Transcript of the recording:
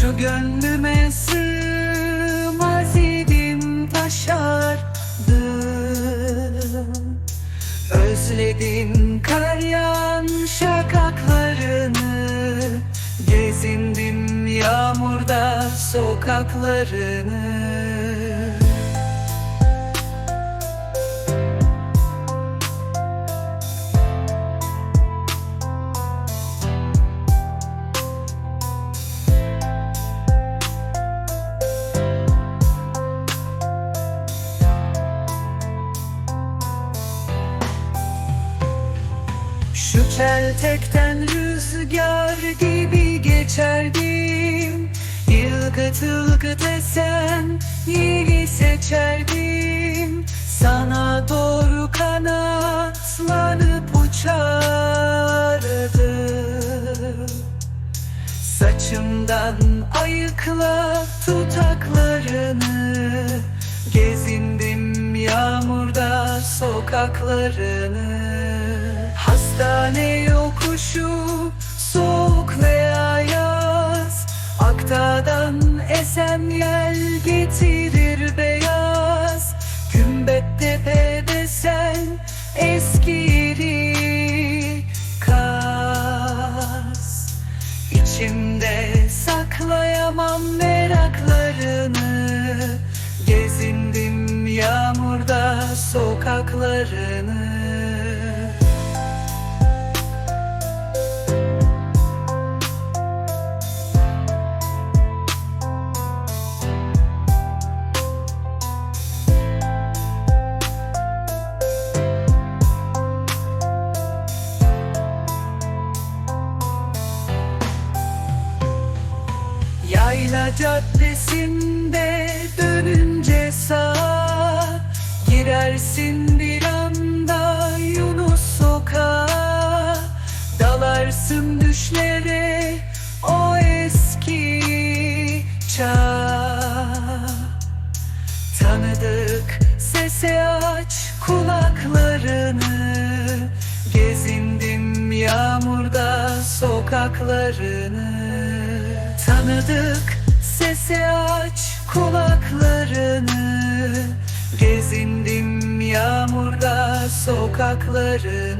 Şu gönlüme sığmaz idim taşardım. Özledim kar yağan şakaklarını. Gezindim yağmurda sokaklarını. Şu çeltekten rüzgar gibi geçerdim Yılgıt ılgıt esen yeri seçerdim Sana doğru kanatlanıp uçardım. Saçımdan ayıkla tutaklarını. Gezindim yağmurda sokaklarını Hastane yokuşu soğuk veya yaz Aktadan esen yel getirir beyaz. Gümbet tepede sen eski yeri kaz. İçimde saklayamam meraklarını. Gezindim yağmurda sokaklarını Yayla caddesinde dönünce sağa Girersin bir anda Yunus sokağa. Dalarsın düşlere o eski çağ Tanıdık sese aç kulaklarını. Gezindim yağmurda sokaklarını. Tanıdık sese aç kulaklarını. Gezindim yağmurda sokaklarını